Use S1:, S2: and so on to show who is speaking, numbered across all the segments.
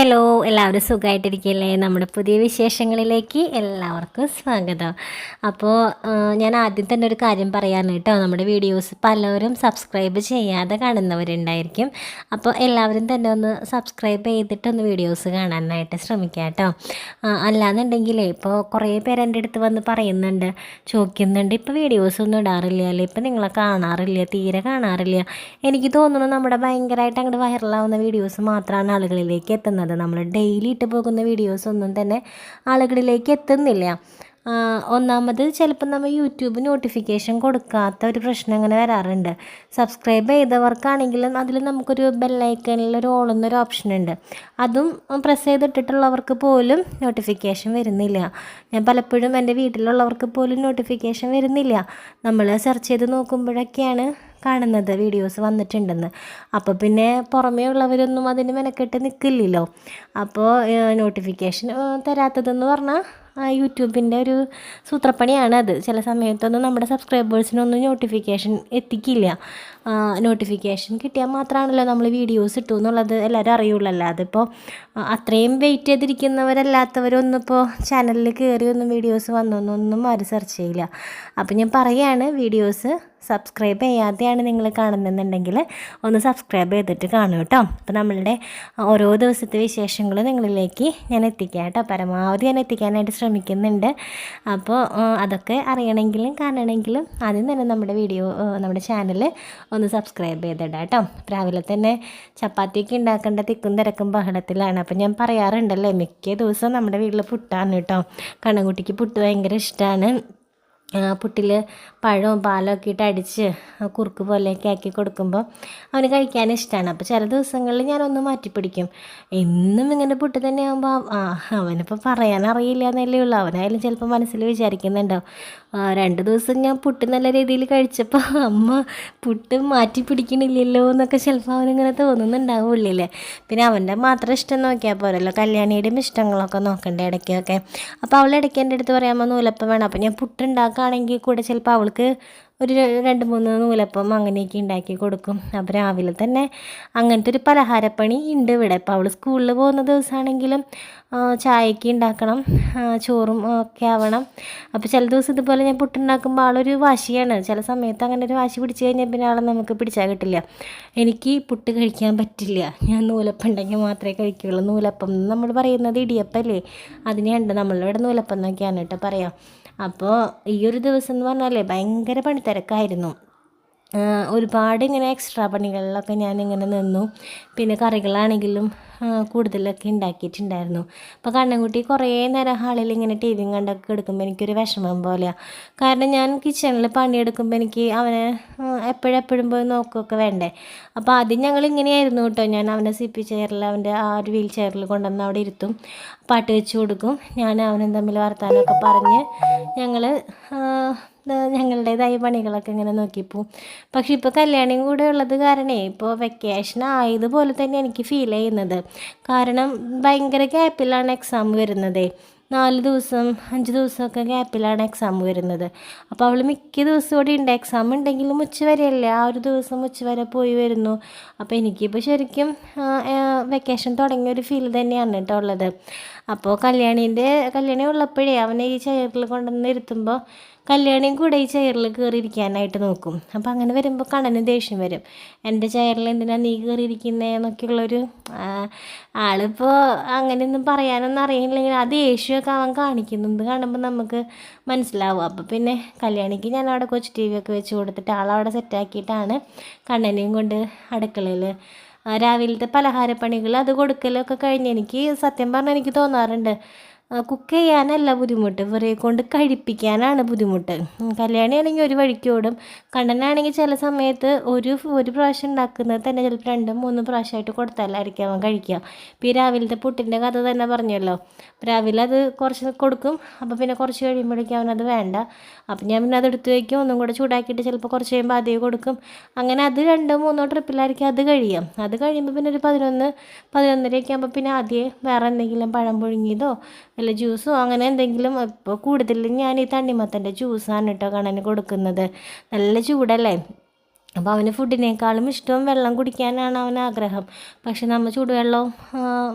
S1: Hello. എല്ലാവരും സുഖമായിട്ടിരിക്കില്ലേ നമ്മുടെ പുതിയ വിശേഷങ്ങളിലേക്ക് എല്ലാവർക്കും സ്വാഗതം. അപ്പോൾ ഞാൻ ആദ്യം തന്നെ ഒരു കാര്യം പറയാൻ കേട്ടോ. നമ്മുടെ വീഡിയോസ് പലരും സബ്സ്ക്രൈബ് ചെയ്യാതെ കാണുന്നവരുണ്ടായിരിക്കും. അപ്പോൾ എല്ലാവരും തന്നെ ഒന്ന് സബ്സ്ക്രൈബ് ചെയ്തിട്ടൊന്ന് വീഡിയോസ് കാണാനായിട്ട് ശ്രമിക്കാം കേട്ടോ. അല്ലാന്നുണ്ടെങ്കിലേ ഇപ്പോൾ കുറേ പേര് എന്റെ അടുത്ത് വന്ന് പറയുന്നുണ്ട്. ചോദിക്കുന്നുണ്ട് ഇപ്പോൾ വീഡിയോസ് ഒന്നും ഇടാറില്ല അല്ലേ? ഇപ്പം നിങ്ങളെ കാണാറില്ല തീരെ കാണാറില്ല. എനിക്ക് തോന്നുന്നു നമ്മുടെ ഭയങ്കരമായിട്ട് അങ്ങോട്ട് വൈറലാവുന്ന വീഡിയോസ് മാത്രമാണ് ആളുകളിലേക്ക് എത്തുന്നത്. നമ്മൾ ഡെയിലി ഇട്ട് പോകുന്ന വീഡിയോസ് ഒന്നും തന്നെ ആളുകളിലേക്ക് എത്തുന്നില്ല. ഒന്നാമത് ചിലപ്പോൾ നമ്മൾ യൂട്യൂബ് നോട്ടിഫിക്കേഷൻ കൊടുക്കാത്ത ഒരു പ്രശ്നം അങ്ങനെ വരാറുണ്ട്. സബ്സ്ക്രൈബ് ചെയ്തവർക്കാണെങ്കിലും അതിൽ നമുക്കൊരു ബെല്ലൈക്കനിൽ ഒരു ഓളുന്നൊരു ഓപ്ഷൻ ഉണ്ട്. അതും പ്രസ് ചെയ്തിട്ടിട്ടുള്ളവർക്ക് പോലും നോട്ടിഫിക്കേഷൻ വരുന്നില്ല. ഞാൻ പലപ്പോഴും എന്റെ വീട്ടിലുള്ളവർക്ക് പോലും നോട്ടിഫിക്കേഷൻ വരുന്നില്ല. നമ്മൾ സെർച്ച് ചെയ്ത് നോക്കുമ്പോഴൊക്കെയാണ് കാണുന്നത് വീഡിയോസ് വന്നിട്ടുണ്ടെന്ന്. അപ്പോൾ പിന്നെ പുറമേ ഉള്ളവരൊന്നും അതിന് മെനക്കെട്ട് നിൽക്കില്ലല്ലോ. അപ്പോൾ നോട്ടിഫിക്കേഷൻ തരാത്തതെന്ന് പറഞ്ഞാൽ യൂട്യൂബിന്റെ ഒരു സൂത്രപ്പണിയാണത്. ചില സമയത്തൊന്നും നമ്മുടെ സബ്സ്ക്രൈബേഴ്സിനൊന്നും നോട്ടിഫിക്കേഷൻ എത്തിക്കില്ല. നോട്ടിഫിക്കേഷൻ കിട്ടിയാൽ മാത്രമാണല്ലോ നമ്മൾ വീഡിയോസ് ഇട്ടു എന്നുള്ളത് എല്ലാവരും അറിയുള്ളല്ലോ അതിപ്പോൾ അത്രയും വെയിറ്റ് ചെയ്തിരിക്കുന്നവരല്ലാത്തവരൊന്നും ഇപ്പോൾ ചാനലിൽ കയറി ഒന്നും വീഡിയോസ് വന്നൊന്നും ആരും സെർച്ച് ചെയ്യില്ല. അപ്പോൾ ഞാൻ പറയുകയാണ് വീഡിയോസ് സബ്സ്ക്രൈബ് ചെയ്യാതെയാണ് നിങ്ങൾ കാണുന്നതെന്നുണ്ടെങ്കിൽ ഒന്ന് സബ്സ്ക്രൈബ് ചെയ്തിട്ട് കാണും കേട്ടോ. അപ്പോൾ നമ്മളുടെ ഓരോ ദിവസത്തെ വിശേഷങ്ങൾ നിങ്ങളിലേക്ക് ഞാൻ എത്തിക്കാം കേട്ടോ. പരമാവധി ഞാൻ എത്തിക്കാനായിട്ട് ശ്രമിക്കുന്നുണ്ട്. അപ്പോൾ അതൊക്കെ അറിയണമെങ്കിലും കാണണമെങ്കിലും ആദ്യം തന്നെ നമ്മുടെ വീഡിയോ നമ്മുടെ ചാനൽ ഒന്ന് സബ്സ്ക്രൈബ് ചെയ്തിടാം കേട്ടോ. രാവിലെ തന്നെ ചപ്പാത്തിയൊക്കെ ഉണ്ടാക്കേണ്ട തിക്കും തിരക്കും ബഹളത്തിലാണ്. അപ്പോൾ ഞാൻ പറയാറുണ്ടല്ലേ മിക്ക ദിവസവും നമ്മുടെ വീട്ടിൽ പുട്ടാണ് കേട്ടോ. കണ്ണൻകുട്ടിക്ക് പുട്ട് ഭയങ്കര ഇഷ്ടമാണ് പുട്ടിൽ പഴവും പാലും ഒക്കെ ഇട്ട് അടിച്ച് കുറുക്ക് പോലെയൊക്കെ ആക്കി കൊടുക്കുമ്പോൾ അവന് കഴിക്കാൻ ഇഷ്ടമാണ് അപ്പോൾ ചില ദിവസങ്ങളിൽ ഞാനൊന്ന് മാറ്റിപ്പിടിക്കും. എന്നും ഇങ്ങനെ പുട്ട് തന്നെ ആകുമ്പോൾ ആ അവനിപ്പോൾ പറയാനറിയില്ല എന്നല്ലേ ഉള്ളൂ. അവനായാലും ചിലപ്പോൾ മനസ്സിൽ വിചാരിക്കുന്നുണ്ടാവും രണ്ട് ദിവസം ഞാൻ പുട്ട് നല്ല രീതിയിൽ കഴിച്ചപ്പോൾ അമ്മ പുട്ട് മാറ്റി പിടിക്കണില്ലല്ലോ എന്നൊക്കെ ചിലപ്പോൾ അവനിങ്ങനെ തോന്നുന്നുണ്ടാവും പിന്നെ അവന്റെ മാത്രം ഇഷ്ടം നോക്കിയാൽ പോരല്ലോ. കല്യാണിയുടെയും ഇഷ്ടങ്ങളൊക്കെ നോക്കണ്ടേ ഇടയ്ക്കൊക്കെ. അപ്പോൾ അവൾ ഇടയ്ക്ക് എന്റെ അടുത്ത് പറയാമ്പോൾ നൂലപ്പം വേണം. അപ്പോൾ ഞാൻ പുട്ടുണ്ടാക്കുകയാണെങ്കിൽ കൂടെ ചിലപ്പോൾ അവൾക്ക് ഒരു രണ്ട് മൂന്ന് നൂലപ്പം അങ്ങനെയൊക്കെ ഉണ്ടാക്കി കൊടുക്കും. അപ്പോൾ രാവിലെ തന്നെ അങ്ങനത്തെ ഒരു പലഹാരപ്പണി ഉണ്ട് ഇവിടെ. അപ്പോൾ അവൾ സ്കൂളിൽ പോകുന്ന ദിവസമാണെങ്കിലും ചായക്ക് ഉണ്ടാക്കണം ചോറും ഒക്കെ ആവണം. അപ്പോൾ ചില ദിവസം ഇതുപോലെ ഞാൻ പുട്ടുണ്ടാക്കുമ്പോൾ ആളൊരു വാശിയാണ്. ചില സമയത്ത് അങ്ങനെ ഒരു വാശി പിടിച്ചു കഴിഞ്ഞാൽ പിന്നെ ആളെ നമുക്ക് പിടിച്ചാൽ കിട്ടില്ല. എനിക്ക് പുട്ട് കഴിക്കാൻ പറ്റില്ല. ഞാൻ നൂലപ്പം ഉണ്ടെങ്കിൽ മാത്രമേ കഴിക്കുകയുള്ളൂ നൂലപ്പം നമ്മൾ പറയുന്നത് ഇടിയപ്പല്ലേ? അതിനെയുണ്ട് നമ്മളിവിടെ നൂലപ്പം എന്നൊക്കെയാണ് കേട്ടോ പറയാം. അപ്പോൾ ഈ ഒരു ദിവസം എന്ന് പറഞ്ഞാലേ ഭയങ്കര പണിത്തിരക്കായിരുന്നു. ഒരുപാട് ഇങ്ങനെ എക്സ്ട്രാ പണികളിലൊക്കെ ഞാനിങ്ങനെ നിന്നു. പിന്നെ കറികളാണെങ്കിലും കൂടുതലൊക്കെ ഉണ്ടാക്കിയിട്ടുണ്ടായിരുന്നു. അപ്പോൾ കണ്ണൻകുട്ടി കുറേ നേരം ഹാളിൽ ഇങ്ങനെ ടി വിയും കണ്ടൊക്കെ എടുക്കുമ്പോൾ എനിക്കൊരു വിഷമം പോലെയാണ് കാരണം ഞാൻ കിച്ചണിൽ പണിയെടുക്കുമ്പോൾ എനിക്ക് അവനെ എപ്പോഴെപ്പോഴും പോയി നോക്കുകയൊക്കെ വേണ്ടേ. അപ്പോൾ ആദ്യം ഞങ്ങൾ ഇങ്ങനെയായിരുന്നു കേട്ടോ. ഞാൻ അവനെ സി പി ചെയറിൽ അവന്റെ ആ ഒരു വീൽ ചെയറിൽ കൊണ്ടുവന്ന് അവിടെ ഇരുത്തും. പാട്ട് വെച്ച് കൊടുക്കും. ഞാൻ അവനും തമ്മിൽ വർത്താനമൊക്കെ പറഞ്ഞ് ഞങ്ങൾ ഞങ്ങളുടേതായ പണികളൊക്കെ ഇങ്ങനെ നോക്കിപ്പോവും പക്ഷെ ഇപ്പോൾ കല്യാണം കൂടെ ഉള്ളത് കാരണേ ഇപ്പോൾ വെക്കേഷൻ ആയതുപോലെ തന്നെ എനിക്ക് ഫീൽ ചെയ്യുന്നത്. കാരണം ഭയങ്കര ഗ്യാപ്പിലാണ് എക്സാം വരുന്നത്. നാല് ദിവസം അഞ്ച് ദിവസമൊക്കെ ഗ്യാപ്പിലാണ് എക്സാം വരുന്നത്. അപ്പോൾ അവൾ മിക്ക ദിവസം കൂടി ഉണ്ട്. എക്സാം ഉണ്ടെങ്കിലും ഉച്ച വരെയല്ലേ? ആ ഒരു ദിവസം ഉച്ച വരെ പോയി വരുന്നു. അപ്പോൾ എനിക്കിപ്പോൾ ശരിക്കും വെക്കേഷൻ തുടങ്ങിയ ഒരു ഫീൽ തന്നെയാണ് കേട്ടോ ഉള്ളത്. അപ്പോൾ കല്യാണീന്റെ കല്യാണി ഉള്ളപ്പോഴേ അവനെ ഈ ചെയറിൽ കൊണ്ടുവന്ന് ഇരുത്തുമ്പോൾ കല്യാണിയും കൂടെ ഈ ചെയറിൽ കയറിയിരിക്കാനായിട്ട് നോക്കും. അപ്പോൾ അങ്ങനെ വരുമ്പോൾ കണ്ണന് ദേഷ്യം വരും. എന്റെ ചെയറിൽ എന്തിനാണ് നീ കയറിയിരിക്കുന്നതെന്നൊക്കെയുള്ളൊരു ആളിപ്പോൾ അങ്ങനെയൊന്നും പറയാനൊന്നും അറിയില്ലെങ്കിൽ ആ ദേഷ്യമൊക്കെ അവൻ കാണിക്കുന്നത് കാണുമ്പോൾ നമുക്ക് മനസ്സിലാവും. അപ്പോൾ പിന്നെ കല്യാണിക്ക് ഞാൻ അവിടെ കൊച്ചു ടി വി ഒക്കെ വെച്ച് കൊടുത്തിട്ട് ആളവിടെ സെറ്റാക്കിയിട്ടാണ് കണ്ണനെയും കൊണ്ട് അടുക്കളയിൽ രാവിലത്തെ പലഹാരപ്പണികൾ അത് കൊടുക്കലൊക്കെ കഴിഞ്ഞ് എനിക്ക് സത്യം പറഞ്ഞാൽ എനിക്ക് തോന്നാറുണ്ട്. കുക്ക് ചെയ്യാനല്ല ബുദ്ധിമുട്ട്. ഇവരെ കൊണ്ട് കഴിപ്പിക്കാനാണ് ബുദ്ധിമുട്ട്. കല്യാണി കല്യാണിയാണെങ്കിൽ ഒരു വഴിക്ക് ഓടും. കണ്ണനാണെങ്കിൽ ചില സമയത്ത് ഒരു ഒരു പ്രാവശ്യം ഉണ്ടാക്കുന്നത് തന്നെ ചിലപ്പോൾ രണ്ടും മൂന്നും പ്രാവശ്യമായിട്ട് കൊടുത്താലായിരിക്കും അവൻ കഴിക്കുക. ഇപ്പോൾ രാവിലത്തെ പുട്ടിന്റെ കഥ തന്നെ പറഞ്ഞല്ലോ. രാവിലെ അത് കുറച്ച് കൊടുക്കും. അപ്പോൾ പിന്നെ കുറച്ച് കഴിയുമ്പോഴേക്കും അവനത് വേണ്ട. അപ്പം ഞാൻ പിന്നെ അത് എടുത്ത് വയ്ക്കും. ഒന്നും കൂടെ ചൂടാക്കിയിട്ട് ചിലപ്പോൾ കുറച്ച് കഴിയുമ്പോൾ അതേ കൊടുക്കും. അങ്ങനെ അത് രണ്ടോ മൂന്നോ ട്രിപ്പിലായിരിക്കും അത് കഴിയാം അത് കഴിയുമ്പോൾ പിന്നെ ഒരു പതിനൊന്ന് പതിനൊന്നരയൊക്കെ ആകുമ്പോൾ പിന്നെ ആദ്യം വേറെ എന്തെങ്കിലും പഴം പുഴുങ്ങിയതോ വല്ല ജ്യൂസോ അങ്ങനെ എന്തെങ്കിലും ഇപ്പോൾ കൂടുതൽ ഞാൻ ഈ തണ്ണിമത്തന്റെ ജ്യൂസാണ് കേട്ടോ കണ്ണന് കൊടുക്കുന്നത്. നല്ല ചൂടല്ലേ? അപ്പോൾ അവന് ഫുഡിനേക്കാളും ഇഷ്ടം വെള്ളം കുടിക്കാനാണ് അവൻ ആഗ്രഹം പക്ഷെ നമ്മൾ ചൂടുവെള്ളം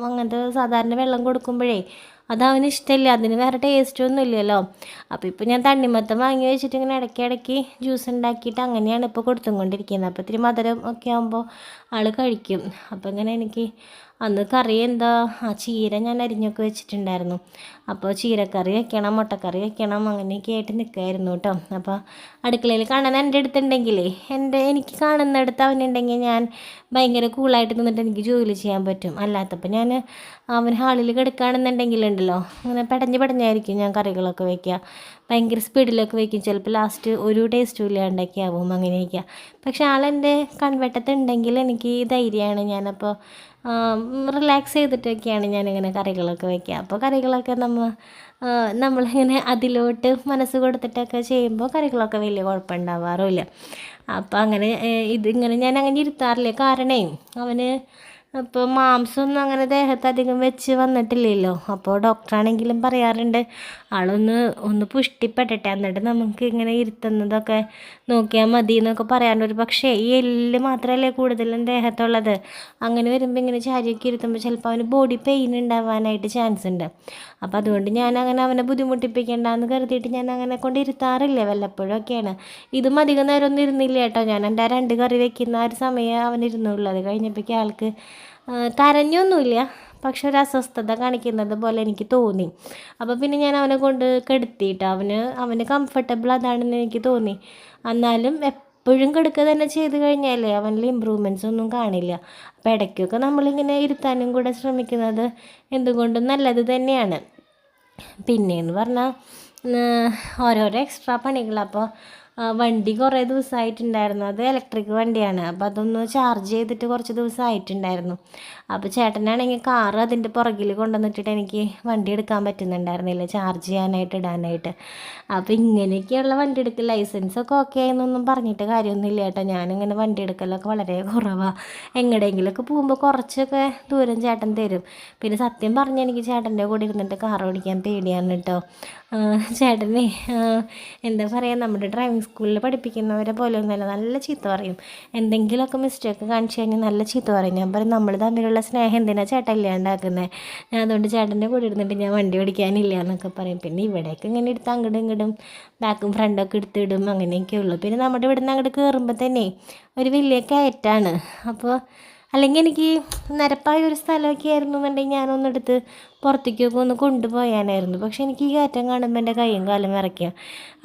S1: അങ്ങനത്തെ സാധാരണ വെള്ളം കൊടുക്കുമ്പോഴേ അത് അവന് ഇഷ്ടമില്ല അതിന് വേറെ ടേസ്റ്റ് ഒന്നും ഇല്ലല്ലോ. അപ്പോൾ ഇപ്പോൾ ഞാൻ തണ്ണിമത്തം വാങ്ങി വെച്ചിട്ട് ഇങ്ങനെ ഇടയ്ക്ക് ഇടയ്ക്ക് ജ്യൂസ് ഉണ്ടാക്കിയിട്ട് അങ്ങനെയാണ് ഇപ്പോൾ കൊടുത്തും കൊണ്ടിരിക്കുന്നത് അപ്പോൾ ഇത്തിരി മധുരം ഒക്കെ ആകുമ്പോൾ ആൾ കഴിക്കും. അപ്പോൾ ഇങ്ങനെ എനിക്ക് അന്ന് കറി എന്താ ആ ചീര ഞാൻ അരിഞ്ഞൊക്കെ വെച്ചിട്ടുണ്ടായിരുന്നു. അപ്പോൾ ചീരക്കറി വെക്കണം മുട്ടക്കറി വെക്കണം അങ്ങനെയൊക്കെ ആയിട്ട് നിൽക്കുമായിരുന്നു കേട്ടോ. അപ്പോൾ അടുക്കളയിൽ കാണാൻ എന്റെ അടുത്തുണ്ടെങ്കിലേ എന്റെ എനിക്ക് കാണുന്നിടത്ത് അവനുണ്ടെങ്കിൽ ഞാൻ ഭയങ്കര കൂളായിട്ട് നിന്നിട്ട് എനിക്ക് ജോലി ചെയ്യാൻ പറ്റും. അല്ലാത്തപ്പോൾ ഞാൻ അവൻ ഹാളിൽ കിടക്കുകയാണെന്നുണ്ടെങ്കിലുണ്ടല്ലോ അങ്ങനെ പെടഞ്ഞ് പെടഞ്ഞായിരിക്കും ഞാൻ കറികളൊക്കെ വയ്ക്കുക. ഭയങ്കര സ്പീഡിലൊക്കെ വയ്ക്കും. ചിലപ്പോൾ ലാസ്റ്റ് ഒരു ടേസ്റ്റും ഇല്ലാണ്ടൊക്കെ ആവും അങ്ങനെയൊക്കെ. പക്ഷേ ആളെന്റെ കൺവെട്ടത്തുണ്ടെങ്കിൽ എനിക്ക് ധൈര്യമാണ്. ഞാനപ്പോൾ റിലാക്സ് ചെയ്തിട്ടൊക്കെയാണ് ഞാനിങ്ങനെ കറികളൊക്കെ വയ്ക്കുക. അപ്പോൾ കറികളൊക്കെ നമ്മൾ നമ്മളിങ്ങനെ അതിലോട്ട് മനസ്സ് കൊടുത്തിട്ടൊക്കെ ചെയ്യുമ്പോൾ കറികളൊക്കെ വലിയ കുഴപ്പമുണ്ടാവാറുമില്ല. അപ്പോൾ അങ്ങനെ ഇതിങ്ങനെ ഞാൻ അങ്ങനെ ഇരുത്താറില്ല. കാരണേ അവന് ഇപ്പോൾ മാംസമൊന്നും അങ്ങനെ ദേഹത്ത് അധികം വെച്ച് വന്നിട്ടില്ലല്ലോ. അപ്പോൾ ഡോക്ടറാണെങ്കിലും പറയാറുണ്ട് ആളൊന്ന് ഒന്ന് പുഷ്ടിപ്പെടട്ടെ. എന്നിട്ട് നമുക്ക് ഇങ്ങനെ ഇരുത്തുന്നതൊക്കെ നോക്കിയാൽ മതി എന്നൊക്കെ പറയാറുണ്ട്. ഒരു പക്ഷേ ഈ എല്ല് മാത്രമല്ലേ കൂടുതലും ദേഹത്തുള്ളത്. അങ്ങനെ വരുമ്പോൾ ഇങ്ങനെ ചാരിയൊക്കെ ഇരുത്തുമ്പോൾ ചിലപ്പോൾ അവന് ബോഡി പെയിൻ ഉണ്ടാവാനായിട്ട് ചാൻസ് ഉണ്ട്. അപ്പോൾ അതുകൊണ്ട് ഞാൻ അങ്ങനെ അവനെ ബുദ്ധിമുട്ടിപ്പിക്കേണ്ടെന്ന് കരുതിയിട്ട് ഞാൻ അങ്ങനെ കൊണ്ട് ഇരുത്താറില്ല വല്ലപ്പോഴൊക്കെയാണ്. ഇതും അധികം നേരം ഒന്നും ഇരുന്നില്ല കേട്ടോ. ഞാൻ എന്റെ ആ രണ്ട് കറി വെക്കുന്ന ആ ഒരു സമയം അവനിരുന്നുള്ളൂ. അത് കഴിഞ്ഞപ്പോഴേക്കും ആൾക്ക് തരഞ്ഞൊന്നുമില്ല. പക്ഷെ ഒരു അസ്വസ്ഥത കാണിക്കുന്നത് പോലെ എനിക്ക് തോന്നി. അപ്പോൾ പിന്നെ ഞാൻ അവനെ കൊണ്ട് കെടുത്തിയിട്ട് അവന് അവന് കംഫർട്ടബിൾ അതാണെന്ന് എനിക്ക് തോന്നി. എന്നാലും എപ്പോഴും കെടുക്കുക തന്നെ ചെയ്ത് കഴിഞ്ഞാലേ അവനിൽ ഇമ്പ്രൂവ്മെന്റ്സ് ഒന്നും കാണില്ല. അപ്പോൾ ഇടയ്ക്കൊക്കെ നമ്മളിങ്ങനെ ഇരുത്താനും കൂടെ ശ്രമിക്കുന്നത് എന്തുകൊണ്ടും നല്ലത് തന്നെയാണ്. പിന്നെയെന്ന് പറഞ്ഞാൽ ഓരോരോ എക്സ്ട്രാ പണികൾ അപ്പോൾ വണ്ടി കുറേ ദിവസമായിട്ടുണ്ടായിരുന്നു അത് ഇലക്ട്രിക് വണ്ടിയാണ്. അപ്പോൾ അതൊന്ന് ചാർജ് ചെയ്തിട്ട് കുറച്ച് ദിവസമായിട്ടുണ്ടായിരുന്നു അപ്പോൾ ചേട്ടനാണെങ്കിൽ കാറ് അതിന്റെ പുറകിൽ കൊണ്ടുവന്നിട്ടിട്ട് എനിക്ക് വണ്ടി എടുക്കാൻ പറ്റുന്നുണ്ടായിരുന്നില്ല. ചാർജ് ചെയ്യാനായിട്ട് ഇടാനായിട്ട്. അപ്പോൾ ഇങ്ങനെയൊക്കെയുള്ള വണ്ടി എടുക്കൽ ലൈസൻസൊക്കെ ഓക്കെ ആയെന്നൊന്നും പറഞ്ഞിട്ട് കാര്യമൊന്നുമില്ല കേട്ടോ. ഞാനിങ്ങനെ വണ്ടി എടുക്കലൊക്കെ വളരെ കുറവാണ് എങ്ങടെയെങ്കിലുമൊക്കെ പോകുമ്പോൾ കുറച്ചൊക്കെ ദൂരം ചേട്ടൻ തരും. പിന്നെ സത്യം പറഞ്ഞാൽ എനിക്ക് ചേട്ടന്റെ കൂടെ ഇരുന്നിട്ട് കാർ ഓടിക്കാൻ പേടിയാണ് കേട്ടോ. ചേട്ടനെ എന്താ പറയുക നമ്മുടെ ഡ്രൈവിംഗ് സ്കൂളിൽ പഠിപ്പിക്കുന്നവരെ പോലെ ഒന്നുമല്ല നല്ല ചീത്ത പറയും. എന്തെങ്കിലുമൊക്കെ മിസ്റ്റേക്ക് കാണിച്ചു കഴിഞ്ഞാൽ നല്ല ചീത്ത പറയും. ഞാൻ പറയും നമ്മൾ തമ്മിലുള്ള സ്നേഹം എന്തിനാ ചേട്ടൻ ഇല്ലാണ്ടാക്കുന്നത് ഞാൻ അതുകൊണ്ട് ചേട്ടന്റെ കൂടെ ഇരുന്നിട്ട് ഞാൻ വണ്ടി ഓടിക്കാനില്ല എന്നൊക്കെ പറയും. പിന്നെ ഇവിടേക്ക് ഇങ്ങനെ എടുത്ത് അങ്ങോട്ടും ഇങ്ങോട്ടും ബാക്കും ഫ്രണ്ടൊക്കെ എടുത്തിടും അങ്ങനെയൊക്കെ ഉള്ളൂ പിന്നെ നമ്മുടെ ഇവിടുന്ന് അങ്ങോട്ട് കയറുമ്പോൾ തന്നെ ഒരു വലിയ കയറ്റാണ്. അപ്പോൾ അല്ലെങ്കിൽ എനിക്ക് നിരപ്പായ ഒരു സ്ഥലമൊക്കെ ആയിരുന്നു എന്നുണ്ടെങ്കിൽ ഞാനൊന്നെടുത്ത് പുറത്തേക്കൊക്കെ ഒന്ന് കൊണ്ടുപോയാനായിരുന്നു. പക്ഷെ എനിക്ക് ഈ കയറ്റം കാണുമ്പോൾ എന്റെ കൈയും കാലും വിറയ്ക്കുക.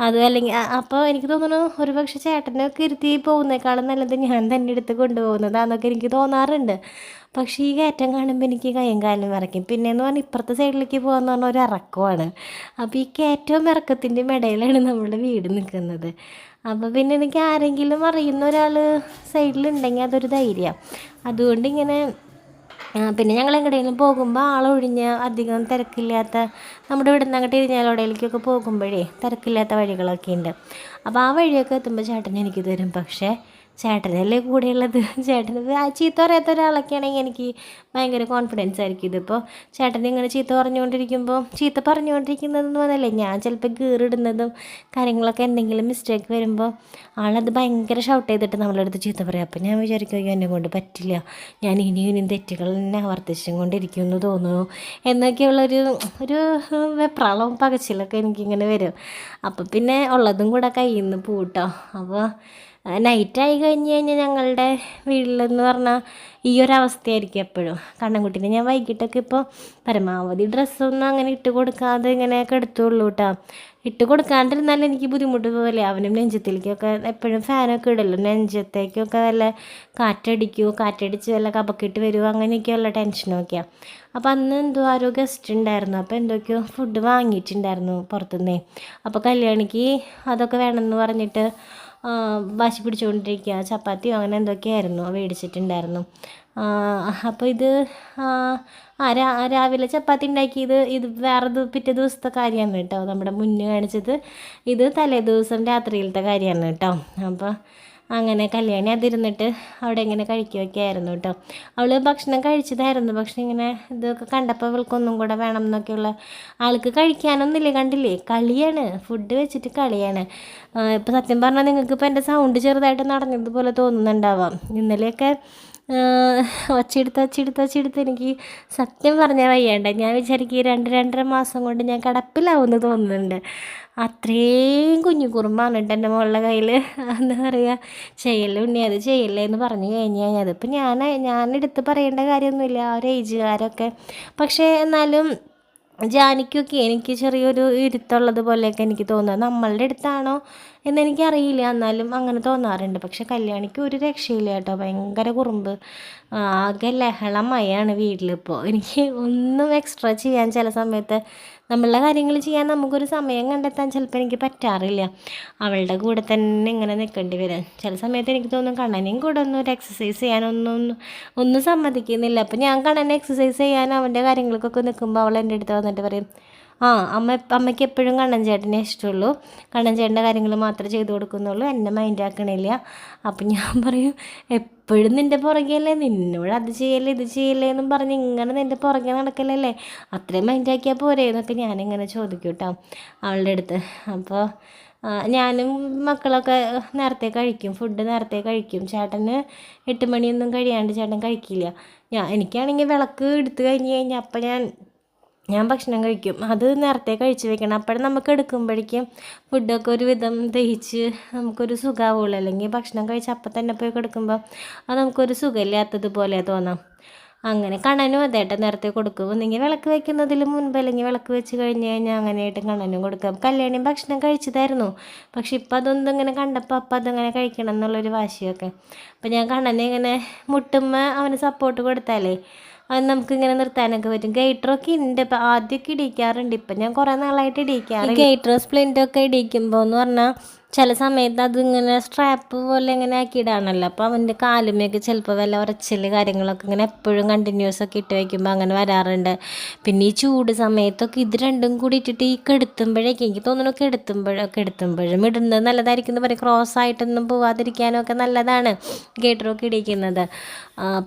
S1: അത് അല്ലെങ്കിൽ അപ്പോൾ എനിക്ക് തോന്നുന്നു ഒരു പക്ഷേ ചേട്ടനൊക്കെ ഇരുത്തി പോകുന്നേക്കാളും നല്ലത് ഞാൻ തന്നെ എടുത്ത് കൊണ്ടുപോകുന്നതാണെന്നൊക്കെ എനിക്ക് തോന്നാറുണ്ട്. പക്ഷേ ഈ കയറ്റം കാണുമ്പോൾ എനിക്ക് കയ്യും കാലും വിറയ്ക്കും. പിന്നെയെന്ന് പറഞ്ഞാൽ ഇപ്പുറത്തെ സൈഡിലേക്ക് പോകാന്ന് പറഞ്ഞാൽ ഒരു ഇറക്കമാണ് അപ്പോൾ ഈ കയറ്റവും ഇറക്കത്തിന്റെയും ഇടയിലാണ് നമ്മുടെ വീട് നിൽക്കുന്നത് അപ്പോൾ പിന്നെ എനിക്ക് ആരെങ്കിലും അറിയുന്ന ഒരാൾ സൈഡിലുണ്ടെങ്കിൽ അതൊരു ധൈര്യം. അതുകൊണ്ട് ഇങ്ങനെ പിന്നെ ഞങ്ങൾ എങ്ങോട്ടെങ്കിലും പോകുമ്പോൾ ആളൊഴിഞ്ഞ് അധികം തിരക്കില്ലാത്ത നമ്മുടെ ഇവിടെ നിന്ന് അങ്ങോട്ട് ഇരിഞ്ഞാലോടയിലേക്കൊക്കെ പോകുമ്പോഴേ തിരക്കില്ലാത്ത വഴികളൊക്കെ ഉണ്ട്. അപ്പോൾ ആ വഴിയൊക്കെ എത്തുമ്പോൾ ചേട്ടൻ എനിക്ക് തരും. പക്ഷേ ചേട്ടനല്ലേ കൂടെയുള്ളത്? ആ ചീത്ത പറയാത്ത ഒരാളൊക്കെ ആണെങ്കിൽ എനിക്ക് ഭയങ്കര കോൺഫിഡൻസ് ആയിരിക്കും ഇതിപ്പോൾ ചേട്ടൻ ഇങ്ങനെ ചീത്ത പറഞ്ഞുകൊണ്ടിരിക്കുമ്പോൾ ചീത്ത പറഞ്ഞുകൊണ്ടിരിക്കുന്നതെന്ന് പറഞ്ഞല്ലേ ഞാൻ ചിലപ്പോൾ ഗീറിടുന്നതും കാര്യങ്ങളൊക്കെ എന്തെങ്കിലും മിസ്റ്റേക്ക് വരുമ്പോൾ ആളത് ഭയങ്കര ഷൗട്ട് ചെയ്തിട്ട് നമ്മളടുത്ത് ചീത്ത പറയും. അപ്പോൾ ഞാൻ വിചാരിക്കും എന്നെ കൊണ്ട് പറ്റില്ല. ഞാൻ ഇനിയും ഇനിയും തെറ്റുകൾ തന്നെ ആവർത്തിച്ചും കൊണ്ടിരിക്കും എന്ന് തോന്നുന്നു. എന്നൊക്കെയുള്ളൊരു ഒരു വെപ്രാളവും പകച്ചിലൊക്കെ എനിക്കിങ്ങനെ വരും. അപ്പോൾ പിന്നെ ഉള്ളതും കൂടെ കയ്യിൽ നിന്ന് പൂട്ടോ. അപ്പോൾ നൈറ്റായി കഴിഞ്ഞ് കഴിഞ്ഞാൽ ഞങ്ങളുടെ വീട്ടിലെന്ന് പറഞ്ഞാൽ ഈ ഒരു അവസ്ഥയായിരിക്കും എപ്പോഴും. കണ്ണൻകുട്ടീനെ ഞാൻ വൈകിട്ടൊക്കെ ഇപ്പോൾ പരമാവധി ഡ്രസ്സൊന്നും അങ്ങനെ ഇട്ട് കൊടുക്കാതെ ഇങ്ങനെ കെടുത്തുള്ളൂ കേട്ടോ ഇട്ട് കൊടുക്കാണ്ടിരുന്നാലും എനിക്ക് ബുദ്ധിമുട്ട് പോലെ അവനും നെഞ്ചത്തിലേക്കൊക്കെ എപ്പോഴും ഫാനൊക്കെ ഇടല്ലോ. നെഞ്ചത്തേക്കൊക്കെ വല്ല കാറ്റടിക്കുമോ കാറ്റടിച്ച് വല്ല കപക്കിട്ട് വരുമോ അങ്ങനെയൊക്കെയുള്ള ടെൻഷനൊക്കെയാണ് അപ്പോൾ അന്ന് എന്തോ ആരോ ഗസ്റ്റ് ഉണ്ടായിരുന്നു. അപ്പോൾ എന്തൊക്കെയോ ഫുഡ് വാങ്ങിയിട്ടുണ്ടായിരുന്നു പുറത്തുനിന്നേ. അപ്പോൾ കല്യാണിക്ക് അതൊക്കെ വേണമെന്ന് പറഞ്ഞിട്ട് വാശി പിടിച്ചുകൊണ്ടിരിക്കുക. ചപ്പാത്തിയോ അങ്ങനെ എന്തൊക്കെയായിരുന്നു? മേടിച്ചിട്ടുണ്ടായിരുന്നു. അപ്പോൾ ഇത് ആ, രാവിലെ ചപ്പാത്തി ഉണ്ടാക്കിയത് ഇത് വേറെ പിറ്റേ ദിവസത്തെ കാര്യമാണ് കേട്ടോ. നമ്മുടെ മുന്നേ കാണിച്ചത്. ഇത് തലേ ദിവസം രാത്രിയിലത്തെ കാര്യമാണ് കേട്ടോ. അപ്പോൾ അങ്ങനെ കല്യാണി അതിരുന്നിട്ട് അവിടെ ഇങ്ങനെ കഴിക്കുകയൊക്കെ ആയിരുന്നു കേട്ടോ. അവൾ ഭക്ഷണം കഴിച്ചതായിരുന്നു. പക്ഷെ ഇങ്ങനെ ഇതൊക്കെ കണ്ടപ്പോൾ അവൾക്കൊന്നും കൂടെ വേണം എന്നൊക്കെയുള്ള ആൾക്ക് കഴിക്കാനൊന്നുമില്ല. കണ്ടില്ലേ? കളിയാണ്. ഫുഡ് വെച്ചിട്ട് കളിയാണ്. ഇപ്പോൾ സത്യം പറഞ്ഞാൽ നിങ്ങൾക്ക് ഇപ്പോൾ എന്റെ സൗണ്ട് ചെറുതായിട്ട് നടന്നതുപോലെ തോന്നുന്നുണ്ടാവാം. ഇന്നലെയൊക്കെ ഒച്ചെടുത്ത് ഒച്ചെടുത്ത് ഒച്ചെടുത്ത് എനിക്ക് സത്യം പറഞ്ഞാൽ വയ്യാണ്ട് ഞാൻ വിചാരിക്കും രണ്ട് രണ്ടര മാസം കൊണ്ട് ഞാൻ കിടപ്പിലാവുമെന്ന് തോന്നുന്നുണ്ട്. അത്രയും കുഞ്ഞു കുറുമ്പാണ് കേട്ടോ എന്റെ മോളുടെ കയ്യിൽ എന്താ പറയുക ചെയ്യലുണ്ണി അത് ചെയ്യല്ലേ എന്ന് പറഞ്ഞു കഴിഞ്ഞ് കഴിഞ്ഞാൽ അതിപ്പോൾ ഞാൻ ഞാനെടുത്ത് പറയേണ്ട കാര്യമൊന്നുമില്ല. ആ ഒരു ഏജുകാരൊക്കെ പക്ഷേ എന്നാലും ജാനിക്കൊക്കെ എനിക്ക് ചെറിയൊരു ഇരുത്തുള്ളത് പോലെയൊക്കെ എനിക്ക് തോന്നുന്നത് നമ്മളുടെ അടുത്താണോ? എന്നെനിക്കറിയില്ല. എന്നാലും അങ്ങനെ തോന്നാറുണ്ട്. പക്ഷെ കല്യാണിക്ക് ഒരു രക്ഷയില്ല കേട്ടോ. ഭയങ്കര കുറുമ്പ്. ആകെ ലഹളമയാണ് വീട്ടിലിപ്പോൾ എനിക്ക് ഒന്നും എക്സ്ട്രാ ചെയ്യാൻ ചില സമയത്ത് നമ്മളുടെ കാര്യങ്ങൾ ചെയ്യാൻ നമുക്കൊരു സമയം കണ്ടെത്താൻ ചിലപ്പോൾ എനിക്ക് പറ്റാറില്ല. അവളുടെ കൂടെ തന്നെ ഇങ്ങനെ നിൽക്കേണ്ടി വരാം. ചില സമയത്ത് എനിക്ക് തോന്നും കണ്ണനെയും കൂടെ ഒന്നും ഒരു എക്സസൈസ് ചെയ്യാനൊന്നും ഒന്നും സമ്മതിക്കുന്നില്ല. അപ്പോൾ ഞാൻ കണ്ണനെ എക്സസൈസ് ചെയ്യാൻ അവന്റെ കാര്യങ്ങൾക്കൊക്കെ നിൽക്കുമ്പോൾ അവൾ എന്റെ അടുത്ത് വന്നിട്ട് പറയും ആ അമ്മ അമ്മയ്ക്ക് എപ്പോഴും കണ്ണൻ ചേട്ടനെ ഇഷ്ടമുള്ളൂ. കണ്ണൻ ചേട്ടന്റെ കാര്യങ്ങൾ മാത്രമേ ചെയ്തു കൊടുക്കുന്നുള്ളൂ. എന്നെ മൈൻഡ് ആക്കണില്ല. അപ്പം ഞാൻ പറയും എപ്പോഴും നിന്റെ പുറകെയല്ലേ? നിന്നോട് അത് ചെയ്യല്ലേ ഇത് ചെയ്യല്ലേ? എന്നും പറഞ്ഞ് ഇങ്ങനെ നിന്റെ പുറകെ നടക്കലല്ലേ? അത്രയും മൈൻഡാക്കിയാൽ പോരേ എന്നൊക്കെ ഞാനിങ്ങനെ ചോദിക്കും കേട്ടോ അവളുടെ അടുത്ത്. അപ്പോൾ ഞാനും മക്കളൊക്കെ നേരത്തെ കഴിക്കും. ഫുഡ് നേരത്തെ കഴിക്കും. ചേട്ടന് എട്ട് മണിയൊന്നും കഴിയാണ്ട് ചേട്ടൻ കഴിക്കില്ല. ഞാൻ എനിക്കാണെങ്കിൽ വിളക്ക് എടുത്തു കഴിഞ്ഞ് കഴിഞ്ഞാൽ അപ്പം ഞാൻ ഞാൻ ഭക്ഷണം കഴിക്കും. അത് നേരത്തെ കഴിച്ച് വെക്കണം. അപ്പോഴും നമുക്ക് എടുക്കുമ്പോഴേക്കും ഫുഡൊക്കെ ഒരു വിധം ദഹിച്ച് നമുക്കൊരു സുഖമാവുള്ളൂ അല്ലെങ്കിൽ ഭക്ഷണം കഴിച്ച് അപ്പം തന്നെ പോയി കിടക്കുമ്പോൾ അത് നമുക്കൊരു സുഖമില്ലാത്തതുപോലെ തോന്നാം. അങ്ങനെ കണനും അതേട്ട നേരത്തെ കൊടുക്കും. ഒന്നെങ്കിൽ വിളക്ക് വയ്ക്കുന്നതിൽ മുൻപ് അല്ലെങ്കിൽ വിളക്ക് വെച്ച് കഴിഞ്ഞ് കഴിഞ്ഞാൽ അങ്ങനെയായിട്ട് കണനും കൊടുക്കാം. കല്യാണിയും ഭക്ഷണം കഴിച്ചതായിരുന്നു. പക്ഷെ ഇപ്പം അതൊന്നും ഇങ്ങനെ കണ്ടപ്പോൾ അപ്പം അതങ്ങനെ കഴിക്കണം എന്നുള്ളൊരു വാശിയൊക്കെ. അപ്പം ഞാൻ കണ്ണനെ ഇങ്ങനെ മുട്ടുമ്പോൾ അവന് സപ്പോർട്ട് കൊടുത്താലേ അത് നമുക്ക് ഇങ്ങനെ നിർത്താനൊക്കെ പറ്റും. ഗൈറ്ററൊക്കെ ഉണ്ട് ഇപ്പം ആദ്യമൊക്കെ ഇടിക്കാറുണ്ട്. ഇപ്പം ഞാൻ കുറേ നാളായിട്ട് ഇടിക്കാറ്. ഗൈറ്റർ സ്പ്ലിന്റൊക്കെ ഇടിക്കുമ്പോൾ എന്ന് പറഞ്ഞാൽ ചില സമയത്ത് അതിങ്ങനെ സ്ട്രാപ്പ് പോലെ ഇങ്ങനെ ആക്കിയിടാണല്ലോ. അപ്പോൾ അവന്റെ കാലുമൊക്കെ ചിലപ്പോൾ വല്ല ഉറച്ചിൽ കാര്യങ്ങളൊക്കെ ഇങ്ങനെ എപ്പോഴും കണ്ടിന്യൂസ് ഒക്കെ ഇട്ട് വയ്ക്കുമ്പോൾ അങ്ങനെ വരാറുണ്ട്. പിന്നെ ഈ ചൂട് സമയത്തൊക്കെ ഇത് രണ്ടും കൂടി ഇട്ടിട്ട് ഈ കെടുത്തുമ്പോഴേക്കും എനിക്ക് തോന്നുന്നു കെടുത്തുമ്പോഴോ കെടുത്തുമ്പോഴും ഇടുന്നത് നല്ലതായിരിക്കും എന്ന് പറയും. ക്രോസ് ആയിട്ടൊന്നും പോവാതിരിക്കാനും ഒക്കെ നല്ലതാണ് ഗേറ്ററൊക്കെ ഇടിക്കുന്നത്.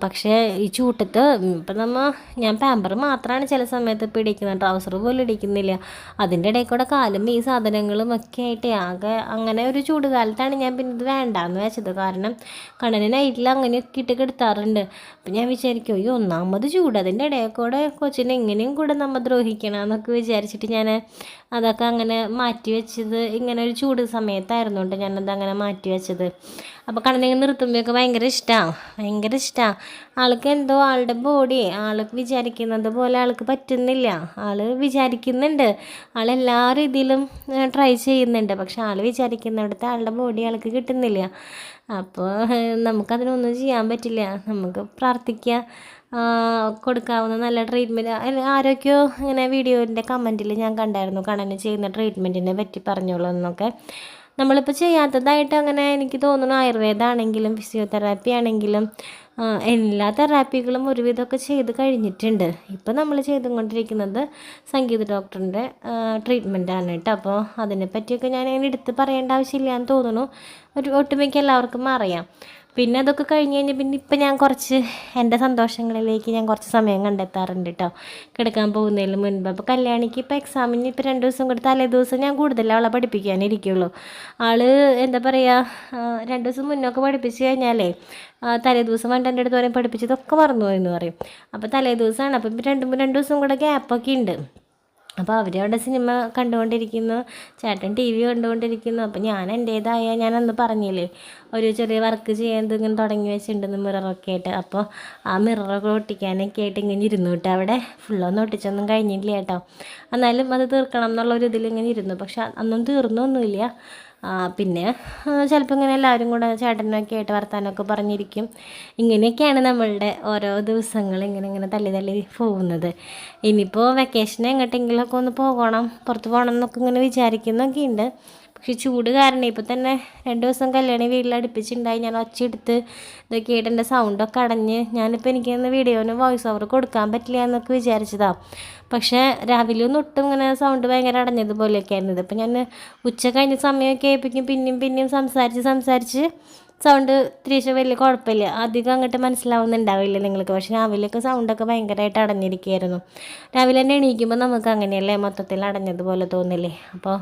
S1: പക്ഷേ ഈ ചൂട്ടത്ത് ഇപ്പം നമ്മൾ ഞാൻ പാമ്പർ മാത്രമാണ് ചില സമയത്ത് ഇപ്പോൾ ഇടിക്കുന്നത്. ട്രൗസർ പോലും ഇടിക്കുന്നില്ല. അതിന്റെ ഇടയിൽ കൂടെ കാലും ഈ സാധനങ്ങളും ഒക്കെ ആയിട്ട് ആകെ അങ്ങനെ ഒരു ചൂട് കാലത്താണ് ഞാൻ പിന്നെ ഇത് വേണ്ടാന്ന് വെച്ചത്. കാരണം കണ്ണന് നൈറ്റിൽ അങ്ങനെയൊക്കെ ഇട്ട് കിടത്താറുണ്ട്. അപ്പം ഞാൻ വിചാരിക്കും ഈ ഒന്നാമത് ചൂട്. അതിന്റെ ഇടയിൽ കൂടെ കൊച്ചിനെ എങ്ങനെയും കൂടെ നമ്മൾ ദ്രോഹിക്കണം എന്നൊക്കെ വിചാരിച്ചിട്ട് ഞാൻ അതൊക്കെ അങ്ങനെ മാറ്റി വെച്ചത്. ഇങ്ങനെ ഒരു ചൂട് സമയത്തായിരുന്നു കേട്ടോ ഞാനത് അങ്ങനെ മാറ്റി വെച്ചത്. അപ്പോൾ കണ്ണിങ്ങനെ നിർത്തുമ്പോഴൊക്കെ ഭയങ്കര ഇഷ്ടമാണ് ഭയങ്കര ഇഷ്ടമാണ് ആൾക്ക് എന്തോ ആളുടെ ബോഡി ആൾക്ക് വിചാരിക്കുന്നത് പോലെ ആൾക്ക് പറ്റുന്നില്ല. ആൾ വിചാരിക്കുന്നുണ്ട്. ആൾ എല്ലാ രീതിയിലും ട്രൈ ചെയ്യുന്നുണ്ട്. പക്ഷെ ആൾ വിചാരിക്കുന്നിടത്ത് ആളുടെ ബോഡി ആൾക്ക് കിട്ടുന്നില്ല. അപ്പോൾ നമുക്കതിനൊന്നും ചെയ്യാൻ പറ്റില്ല. നമുക്ക് പ്രാർത്ഥിക്കുക കൊടുക്കാവുന്ന നല്ല ട്രീറ്റ്മെന്റ് ആരൊക്കെയോ ഇങ്ങനെ വീഡിയോന്റെ കമന്റിൽ ഞാൻ കണ്ടായിരുന്നു. കണ്ണന് ചെയ്യുന്ന ട്രീറ്റ്മെന്റിനെ പറ്റി പറഞ്ഞോളൂ എന്നൊക്കെ. നമ്മളിപ്പോൾ ചെയ്യാത്തതായിട്ട് അങ്ങനെ എനിക്ക് തോന്നുന്നു ആയുർവേദമാണെങ്കിലും ഫിസിയോതെറാപ്പി ആണെങ്കിലും എല്ലാ തെറാപ്പികളും ഒരുവിധമൊക്കെ ചെയ്ത് കഴിഞ്ഞിട്ടുണ്ട്. ഇപ്പോൾ നമ്മൾ ചെയ്തുകൊണ്ടിരിക്കുന്നത് സംഗീത ഡോക്ടറിന്റെ ട്രീറ്റ്മെന്റാണ് കേട്ടോ. അപ്പോൾ അതിനെപ്പറ്റിയൊക്കെ ഞാൻ അങ്ങനെ എടുത്ത് പറയേണ്ട ആവശ്യമില്ല എന്ന് തോന്നുന്നു. ഒരു ഒട്ടുമിക്ക എല്ലാവർക്കും അറിയാം. പിന്നെ അതൊക്കെ കഴിഞ്ഞ് കഴിഞ്ഞ് പിന്നെ ഇപ്പം ഞാൻ കുറച്ച് എന്റെ സന്തോഷങ്ങളിലേക്ക് ഞാൻ കുറച്ച് സമയം കണ്ടെത്താറുണ്ട് കേട്ടോ കിടക്കാൻ പോകുന്നതിന് മുൻപ്. അപ്പോൾ കല്യാണിക്ക് ഇപ്പോൾ എക്സാമിന് ഇപ്പോൾ രണ്ട് ദിവസം കൂടി തലേ ദിവസം ഞാൻ കൂടുതൽ അവളെ പഠിപ്പിക്കാനിരിക്കുള്ളൂ. ആൾ എന്താ പറയുക രണ്ട് ദിവസം മുന്നൊക്കെ പഠിപ്പിച്ച് കഴിഞ്ഞാലേ തലേ ദിവസം വേണ്ട എന്റെ അടുത്ത് പറയും പഠിപ്പിച്ചതൊക്കെ മറന്നു പോയെന്ന് പറയും. അപ്പോൾ തലേ ദിവസമാണ്. അപ്പം രണ്ട് രണ്ട് ദിവസം കൂടെ ഗ്യാപ്പൊക്കെ ഉണ്ട്. അപ്പോൾ അവരവിടെ സിനിമ കണ്ടുകൊണ്ടിരിക്കുന്നു. ചേട്ടൻ ടി വി കണ്ടുകൊണ്ടിരിക്കുന്നു. അപ്പോൾ ഞാൻ എന്റേതായ ഞാൻ അന്ന് പറഞ്ഞില്ലേ ഒരു ചെറിയ വർക്ക് ചെയ്യാൻ ഇങ്ങനെ തുടങ്ങി വെച്ചിട്ടുണ്ടെന്ന് മിററൊക്കെ ആയിട്ട്. അപ്പോൾ ആ മിററൊക്കെ ഒട്ടിക്കാനൊക്കെ ആയിട്ട് ഇങ്ങനെ ഇരുന്നു കേട്ടോ അവിടെ. ഫുള്ളൊന്നും ഒട്ടിച്ചൊന്നും കഴിഞ്ഞില്ല കേട്ടോ. എന്നാലും അത് തീർക്കണം എന്നുള്ള ഒരു ഇതിൽ ഇങ്ങനെ ഇരുന്നു. പക്ഷെ അന്നും തീർന്നൊന്നുമില്ല. പിന്നെ ചിലപ്പോൾ ഇങ്ങനെ എല്ലാവരും കൂടെ ചേട്ടനൊക്കെ ആയിട്ട് വർത്താനമൊക്കെ പറഞ്ഞിരിക്കും. ഇങ്ങനെയൊക്കെയാണ് നമ്മളുടെ ഓരോ ദിവസങ്ങൾ ഇങ്ങനെ ഇങ്ങനെ തള്ളി തള്ളി പോകുന്നത്. ഇനിയിപ്പോൾ വെക്കേഷൻ എങ്ങോട്ടെങ്കിലുമൊക്കെ ഒന്ന് പോകണം പുറത്ത് പോകണം എന്നൊക്കെ ഇങ്ങനെ വിചാരിക്കുന്നൊക്കെ ഉണ്ട് പക്ഷെ ചൂട് കാരണം ഇപ്പോൾ തന്നെ രണ്ട് ദിവസം കല്യാണി വീട്ടിൽ അടുപ്പിച്ചിട്ടുണ്ടായി ഞാൻ ഒച്ചയെടുത്ത് ഇതൊക്കെ ആയിട്ട് എന്റെ സൗണ്ടൊക്കെ അടഞ്ഞ് ഞാനിപ്പോൾ എനിക്കൊന്ന് വീഡിയോന് വോയിസ് ഓവർ കൊടുക്കാൻ പറ്റില്ല എന്നൊക്കെ വിചാരിച്ചതാണ് പക്ഷേ രാവിലെ ഒന്നും ഒട്ടും ഇങ്ങനെ സൗണ്ട് ഭയങ്കര അടഞ്ഞതുപോലെയൊക്കെ ആയിരുന്നത് അപ്പം ഞാൻ ഉച്ച കഴിഞ്ഞ സമയമൊക്കെ ആയപ്പോഴേക്കും പിന്നെയും പിന്നെയും സംസാരിച്ച് സംസാരിച്ച് സൗണ്ട് തിരിച്ച് വലിയ കുഴപ്പമില്ല. അധികം അങ്ങോട്ട് മനസ്സിലാവുന്നുണ്ടാവില്ല നിങ്ങൾക്ക്. പക്ഷെ രാവിലെയൊക്കെ സൗണ്ടൊക്കെ ഭയങ്കരമായിട്ട് അടഞ്ഞിരിക്കുകയായിരുന്നു. രാവിലെ തന്നെ എണീക്കുമ്പോൾ നമുക്ക് അങ്ങനെയല്ലേ മൊത്തത്തിൽ അടഞ്ഞതുപോലെ തോന്നില്ലേ? അപ്പോൾ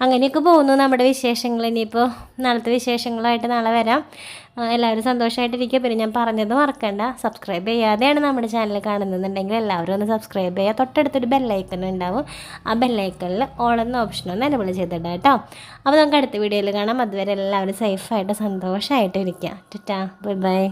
S1: അങ്ങനെയൊക്കെ പോകുന്നു നമ്മുടെ വിശേഷങ്ങൾ. ഇനിയിപ്പോൾ നാളത്തെ വിശേഷങ്ങളായിട്ട് നാളെ വരാം. എല്ലാവരും സന്തോഷമായിട്ടിരിക്കുക പിന്നെ ഞാൻ പറഞ്ഞത് മറക്കണ്ട. സബ്സ്ക്രൈബ് ചെയ്യാതെയാണ് നമ്മുടെ ചാനൽ കാണുന്നുണ്ടെങ്കിൽ എല്ലാവരും ഒന്ന് സബ്സ്ക്രൈബ് ചെയ്യുക. തൊട്ടടുത്തൊരു ബെല്ലൈക്കൺ ഉണ്ടാവും. ആ ബെല്ലൈക്കണിൽ ഓൾ എന്ന ഓപ്ഷൻ ഒന്ന് എനബിൾ ചെയ്തിടാം കേട്ടോ. അപ്പോൾ നമുക്ക് അടുത്ത വീഡിയോയിൽ കാണാം. അതുവരെ എല്ലാവരും സേഫായിട്ട് സന്തോഷമായിട്ട് ഇരിക്കുക ടാ ബൈ ബൈ